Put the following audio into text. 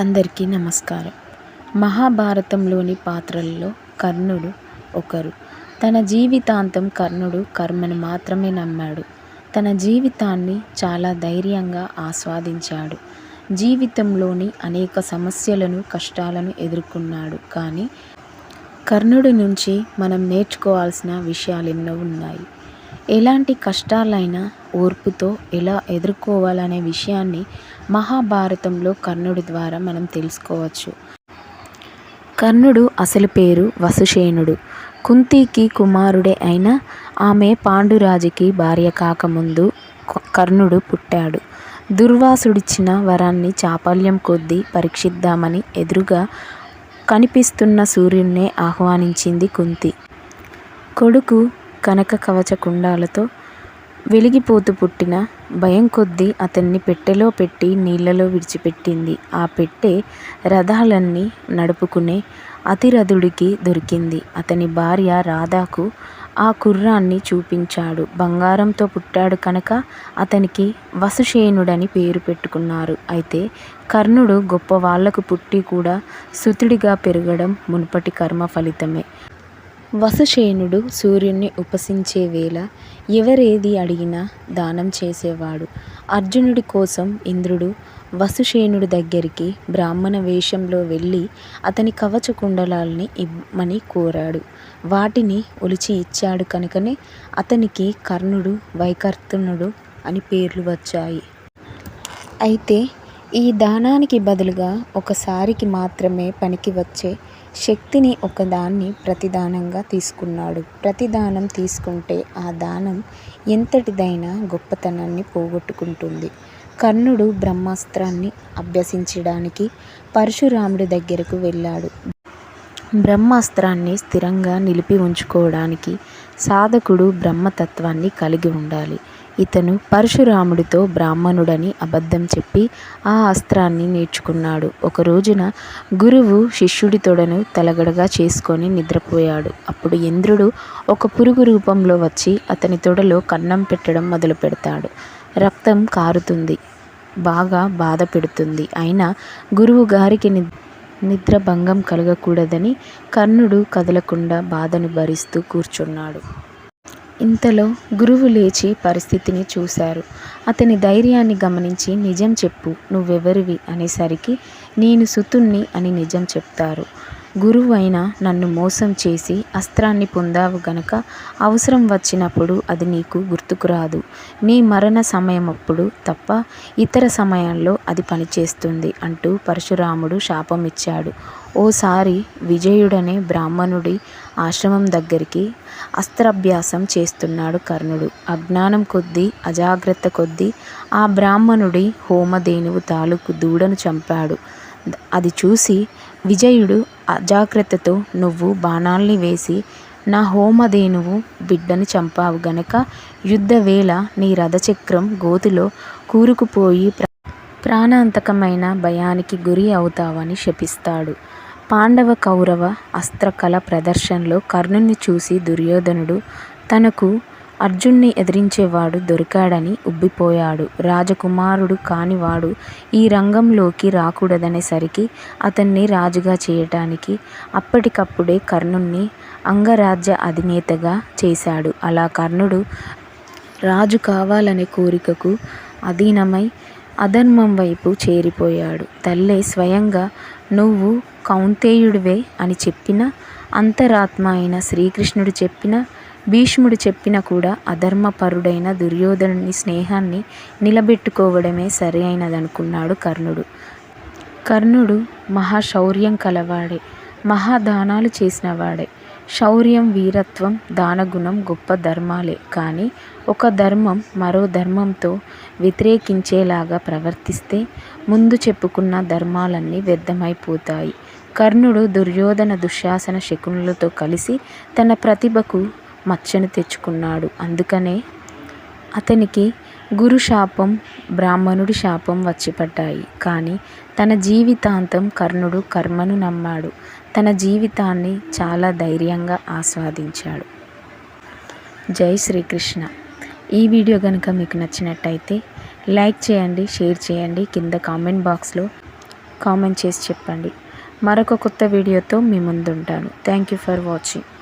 అందరికీ నమస్కారం. మహాభారతంలోని పాత్రల్లో కర్ణుడు ఒకరు. తన జీవితాంతం కర్ణుడు కర్మను మాత్రమే నమ్మాడు. తన జీవితాన్ని చాలా ధైర్యంగా ఆస్వాదించాడు. జీవితంలోని అనేక సమస్యలను కష్టాలను ఎదుర్కొన్నాడు. కానీ కర్ణుడి నుంచి మనం నేర్చుకోవాల్సిన విషయాలు ఎన్నో ఉన్నాయి. ఎలాంటి కష్టాలైనా ఓర్పుతో ఎలా ఎదుర్కోవాలనే విషయాన్ని మహాభారతంలో కర్ణుడి ద్వారా మనం తెలుసుకోవచ్చు. కర్ణుడు అసలు పేరు వసుషేనుడు కుంతికి కుమారుడే అయిన ఆమె పాండురాజుకి భార్య కాకముందు కర్ణుడు పుట్టాడు. దుర్వాసుడిచ్చిన వరాన్ని చాపల్యం కొద్దీ పరీక్షిద్దామని ఎదురుగా కనిపిస్తున్న సూర్యున్నే ఆహ్వానించింది కుంతి. కొడుకు కనక కవచ కుండాలతో వెలిగిపోతూ పుట్టిన భయం కొద్దీ అతన్ని పెట్టెలో పెట్టి నీళ్ళలో విడిచిపెట్టింది. ఆ పెట్టె రథాలన్నీ నడుపుకునే అతిరథుడికి దొరికింది. అతని భార్య రాధాకు ఆ కుర్రాన్ని చూపించాడు. బంగారంతో పుట్టాడు కనుక అతనికి వసుషేనుడని పేరు పెట్టుకున్నారు. అయితే కర్ణుడు గొప్ప వాళ్ళకు పుట్టి కూడా సుతుడిగా పెరగడం మునుపటి కర్మ ఫలితమే. వసుషేనుడు సూర్యుణ్ణి ఉపసించే వేళ ఎవరేది అడిగినా దానం చేసేవాడు. అర్జునుడి కోసం ఇంద్రుడు వసుషేనుడి దగ్గరికి బ్రాహ్మణ వేషంలో వెళ్ళి అతని కవచ కుండలాల్ని ఇమ్మని కోరాడు. వాటిని ఒలిచి ఇచ్చాడు కనుకనే అతనికి కర్ణుడు వైకర్తనుడు అని పేర్లు వచ్చాయి. అయితే ఈ దానానికి బదులుగా ఒకసారికి మాత్రమే పనికి వచ్చే శక్తిని ఒకదాన్ని ప్రతిదానంగా తీసుకున్నాడు. ప్రతిదానం తీసుకుంటే ఆ దానం ఎంతటిదైనా గొప్పతనాన్ని పోగొట్టుకుంటుంది. కర్ణుడు బ్రహ్మాస్త్రాన్ని అభ్యసించడానికి పరశురాముడి దగ్గరకు వెళ్ళాడు. బ్రహ్మాస్త్రాన్ని స్థిరంగా నిలిపి ఉంచుకోవడానికి సాధకుడు బ్రహ్మతత్వాన్ని కలిగి ఉండాలి. ఇతను పరశురాముడితో బ్రాహ్మణుడని అబద్ధం చెప్పి ఆ అస్త్రాన్ని నేర్చుకున్నాడు. ఒక రోజున గురువు శిష్యుడి తొడను తలగడగా చేసుకొని నిద్రపోయాడు. అప్పుడు ఇంద్రుడు ఒక పురుగు రూపంలో వచ్చి అతని తొడలో కన్నం పెట్టడం మొదలు పెడతాడు. రక్తం కారుతుంది. బాగా బాధ పెడుతుంది. అయినా గురువు గారికి నిద్ర భంగం కలగకూడదని కర్ణుడు కదలకుండా బాధను భరిస్తూ కూర్చున్నాడు. ఇంతలో గురువు లేచి పరిస్థితిని చూశారు. అతని ధైర్యాన్ని గమనించి నిజం చెప్పు నువ్వెవరివి అనేసరికి నేను సుతుణ్ణి అని నిజం చెప్తారు. గురువు అయినా నన్ను మోసం చేసి అస్త్రాన్ని పొందావు గనక అవసరం వచ్చినప్పుడు అది నీకు గుర్తుకురాదు నీ మరణ సమయమప్పుడు తప్ప ఇతర సమయాల్లో అది పనిచేస్తుంది అంటూ పరశురాముడు శాపం ఇచ్చాడు ఓసారి విజయుడనే బ్రాహ్మణుడి ఆశ్రమం దగ్గరికి అస్త్రాభ్యాసం చేస్తున్నాడు కర్ణుడు. అజ్ఞానం కొద్దీ అజాగ్రత్త కొద్దీ ఆ బ్రాహ్మణుడి హోమధేనువు తాలూకు దూడను చంపాడు. అది చూసి విజయుడు అజాగ్రత్తతో నువ్వు బాణాల్ని వేసి నా హోమధేనువు బిడ్డని చంపావు గనక యుద్ధవేళ నీ రథచక్రం గోతిలో కూరుకుపోయి ప్రాణాంతకమైన భయానికి గురి అవుతావని శపిస్తాడు. పాండవ కౌరవ అస్త్రకళ ప్రదర్శనలో కర్ణుని చూసి దుర్యోధనుడు తనకు అర్జున్ని ఎదిరించేవాడు దొరికాడని ఉబ్బిపోయాడు. రాజకుమారుడు కానివాడు ఈ రంగంలోకి రాకూడదనేసరికి అతన్ని రాజుగా చేయటానికి అప్పటికప్పుడే కర్ణుణ్ణి అంగరాజ్య అధినేతగా చేశాడు. అలా కర్ణుడు రాజు కావాలనే కోరికకు అధీనమై అధర్మం వైపు చేరిపోయాడు. తల్లే స్వయంగా నువ్వు కౌంతేయుడివే అని చెప్పిన అంతరాత్మ అయిన శ్రీకృష్ణుడు చెప్పిన భీష్ముడు చెప్పిన కూడా అధర్మపరుడైన దుర్యోధనుని స్నేహాన్ని నిలబెట్టుకోవడమే సరి అయినదనుకున్నాడు కర్ణుడు. కర్ణుడు మహాశౌర్యం కలవాడే మహాదానాలు చేసినవాడే. శౌర్యం వీరత్వం దానగుణం గొప్ప ధర్మాలే. కానీ ఒక ధర్మం మరో ధర్మంతో వ్యతిరేకించేలాగా ప్రవర్తిస్తే ముందు చెప్పుకున్న ధర్మాలన్నీ వ్యర్థమైపోతాయి. కర్ణుడు దుర్యోధన దుశ్శాసన శకునులతో కలిసి తన ప్రతిభకు మచ్చను తెచ్చుకున్నాడు. అందుకనే అతనికి గురు శాపం బ్రాహ్మణుడి శాపం వచ్చిపడ్డాయి. కానీ తన జీవితాంతం కర్ణుడు కర్మను నమ్మాడు. తన జీవితాన్ని చాలా ధైర్యంగా ఆస్వాదించాడు. జై శ్రీకృష్ణ. ఈ వీడియో కనుక మీకు నచ్చినట్టయితే లైక్ చేయండి షేర్ చేయండి. కింద కామెంట్ బాక్స్లో కామెంట్ చేసి చెప్పండి. మరొక కొత్త వీడియోతో మీ ముందుంటాను. Thank you for watching